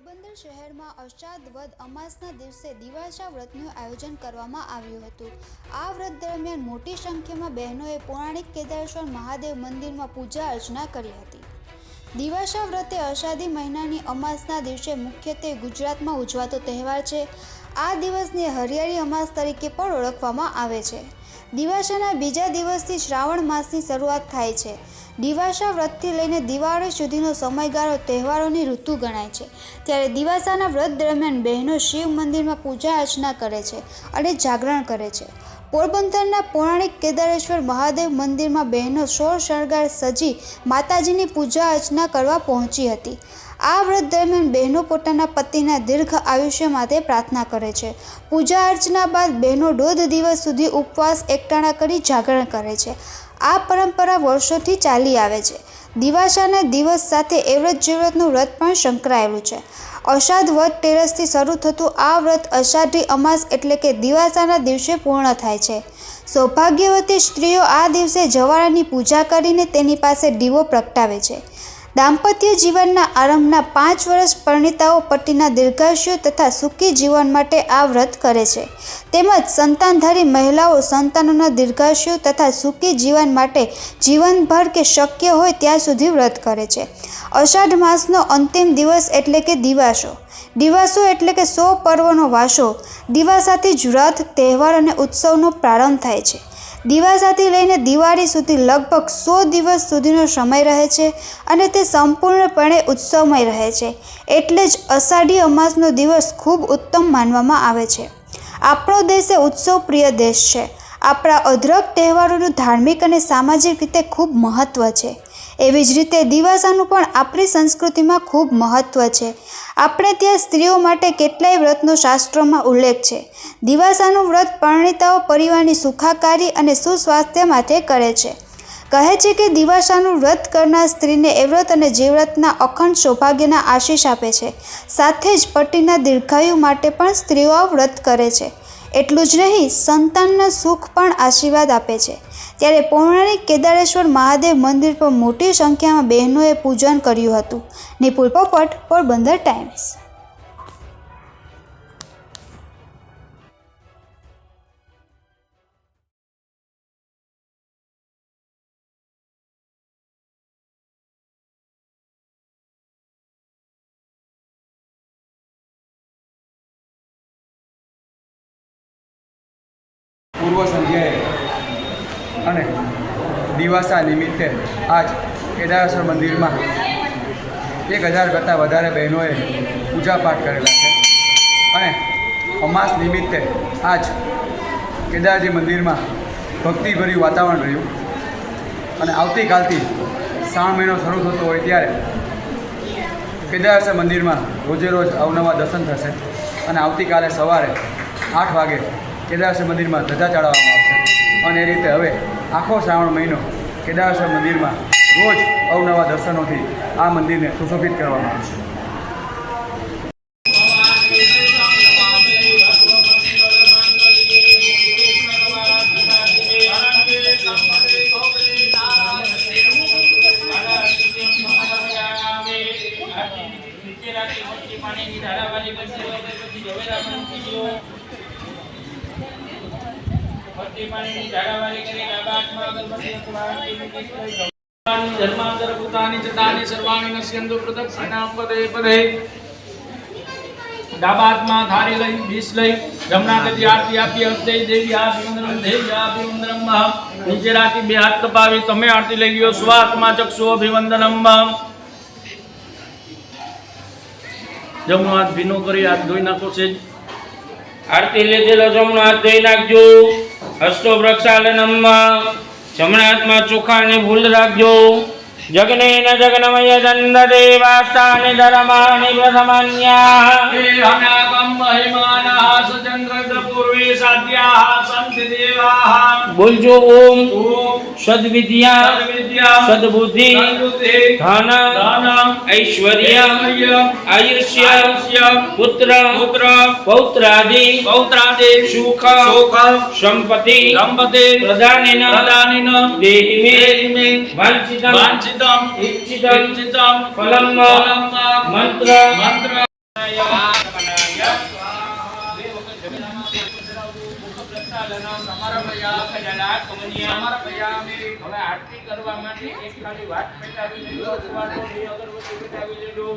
પોરબંદર શહેરમાં અષાઢ વદ અમાસના દિવસે દિવાસા વ્રતનું આયોજન કરવામાં આવ્યું હતું. આ વ્રત દરમિયાન મોટી સંખ્યામાં બહેનોએ પૌરાણિક કેદારેશ્વર મહાદેવ મંદિરમાં પૂજા અર્ચના કરી હતી. દિવાસા વ્રત અષાઢી મહિનાની અમાસના દિવસે મુખ્યત્વે ગુજરાતમાં ઉજવાતો તહેવાર છે. આ દિવસને હરિયાળી અમાસ તરીકે પણ ઓળખવામાં આવે છે. દિવાસાના બીજા દિવસથી શ્રાવણ માસની શરૂઆત થાય છે. દિવાસા વ્રતથી લઈને દિવાળી સુધીનો સમયગાળો તહેવારોની ઋતુ ગણાય છે. ત્યારે દિવાસાના વ્રત દરમિયાન બહેનો શિવ મંદિરમાં પૂજા અર્ચના કરે છે અને જાગરણ કરે છે. પોરબંદરના પૌરાણિક કેદારેશ્વર મહાદેવ મંદિરમાં બહેનો સોળ શણગાર સજી માતાજીની પૂજા અર્ચના કરવા પહોંચી હતી. આ વ્રત દરમિયાન બહેનો પોતાના પતિના દીર્ઘ આયુષ્ય માટે પ્રાર્થના કરે છે. પૂજા અર્ચના બાદ બહેનો દોઢ દિવસ સુધી ઉપવાસ એકટાણા કરી જાગરણ કરે છે. આ પરંપરા વર્ષોથી ચાલી આવે છે. દિવાસાના દિવસ સાથે એવ્રત જીવ્રતનું વ્રત પણ સંકળાયેલું છે. અષાઢ વદ તેરસથી શરૂ થતું આ વ્રત અષાઢી અમાસ એટલે કે દિવાસાના દિવસે પૂર્ણ થાય છે. સૌભાગ્યવતી સ્ત્રીઓ આ દિવસે જવાળાની પૂજા કરીને તેની પાસે દીવો પ્રગટાવે છે. દાંપત્ય જીવનના આરંભના પાંચ વર્ષ પરિણીતાઓ પતિના દીર્ઘાયુષ્ય તથા સુખી જીવન માટે આ વ્રત કરે છે. તેમજ સંતાનધારી મહિલાઓ સંતાનોના દીર્ઘાયુષ્ય તથા સુખી જીવન માટે જીવનભર કે શક્ય હોય ત્યાં સુધી વ્રત કરે છે. અષાઢ માસનો અંતિમ દિવસ એટલે કે દિવાસો. દિવાસો એટલે કે સો પર્વનો વાસો. દિવાસાથી જ વ્રત, તહેવાર અને ઉત્સવનો પ્રારંભ થાય છે. દિવાસાથી લઈને દિવાળી સુધી લગભગ સો દિવસ સુધીનો સમય રહે છે અને તે સંપૂર્ણપણે ઉત્સવમય રહે છે. એટલે જ અષાઢી અમાસનો દિવસ ખૂબ ઉત્તમ માનવામાં આવે છે. આપણો દેશ એ ઉત્સવ પ્રિય દેશ છે. આપણા અદ્રક તહેવારોનું ધાર્મિક અને સામાજિક રીતે ખૂબ મહત્ત્વ છે. એવી જ રીતે દિવાસાનું પણ આપણી સંસ્કૃતિમાં ખૂબ મહત્ત્વ છે. આપણે ત્યાં સ્ત્રીઓ માટે કેટલાય વ્રતનો શાસ્ત્રોમાં ઉલ્લેખ છે. દિવાસાનું વ્રત પરણિતાઓ પરિવારની સુખાકારી અને સુસ્વાસ્થ્ય માટે કરે છે. કહે છે કે દિવાસાનું વ્રત કરનાર સ્ત્રીને એ વ્રત અને જીવ્રતના અખંડ સૌભાગ્યના આશીષ આપે છે. સાથે જ પતિના દીર્ઘાયુ માટે પણ સ્ત્રીઓ વ્રત કરે છે. એટલું જ નહીં, સંતાનના સુખ પણ આશીર્વાદ આપે છે. ત્યારે પૌરાણિક કેદારેશ્વર મહાદેવ મંદિર પર મોટી સંખ્યામાં બહેનોએ પૂજન કર્યું હતું. નિપુલ પોપટ, પોરબંદર ટાઈમ્સ. પૂર્વ સંધ્યાએ અને દિવાસા નિમિત્તે આજ કેદારેશ્વર મંદિરમાં એક હજાર કરતાં વધારે બહેનોએ પૂજાપાઠ કરેલા છે. અને અમાસ નિમિત્તે આજ કેદારજી મંદિરમાં ભક્તિભર્યું વાતાવરણ રહ્યું. અને આવતીકાલથી શ્રાવણ મહિનો શરૂ થતો હોય ત્યારે કેદારેશ્વર મંદિરમાં રોજે રોજ અવનવા દર્શન થશે. અને આવતીકાલે સવારે આઠ વાગે કેદારેશ્વર મંદિરમાં ધજા ચડાવવામાં આવશે. અને એ રીતે હવે આખો શ્રાવણ મહિનો કેદારેશ્વર મંદિરમાં રોજ અવનવા દર્શનોથી આ મંદિરને સુશોભિત કરવામાં આવશે. સ્વાત્મા ચક્ષુ અભિવંદનમ જમણો હાથ ભીનો કરી, હાથ ધોઈ નાખો છે આરતી લીધેલો જમણો હાથ ધોઈ નાખજો. હસ્તો પ્રક્ષાલનમ જમણા હાથમાં ચોખા ને ભૂલ રાખજો. જગને ન જગનમય દંડ દેવાસ્તાને ધર્માને પ્રથમાન્યા બોલજો ઓમ સદવિદ્યા સદબુદ્ધિ ધન ઐશ્વર્ય આયુષ્ય પુત્ર પૌત્રાદિ પૌત્રાદિ સુખ સંપત્તિ સંપત્તિ પ્રદાનેન પ્રદાનેન દેહિ મે વાંછિતમ વાંછિતમ ઇચ્છિતમ ઇચ્છિતમ ઇચ્છિતમ ફલમ મંત્ર મંત્ર આરતી કરવા માટે એક ખાલી વાત પેટાવી લીધો અથવા બે અગરબત્તી પેટાવી લીધો.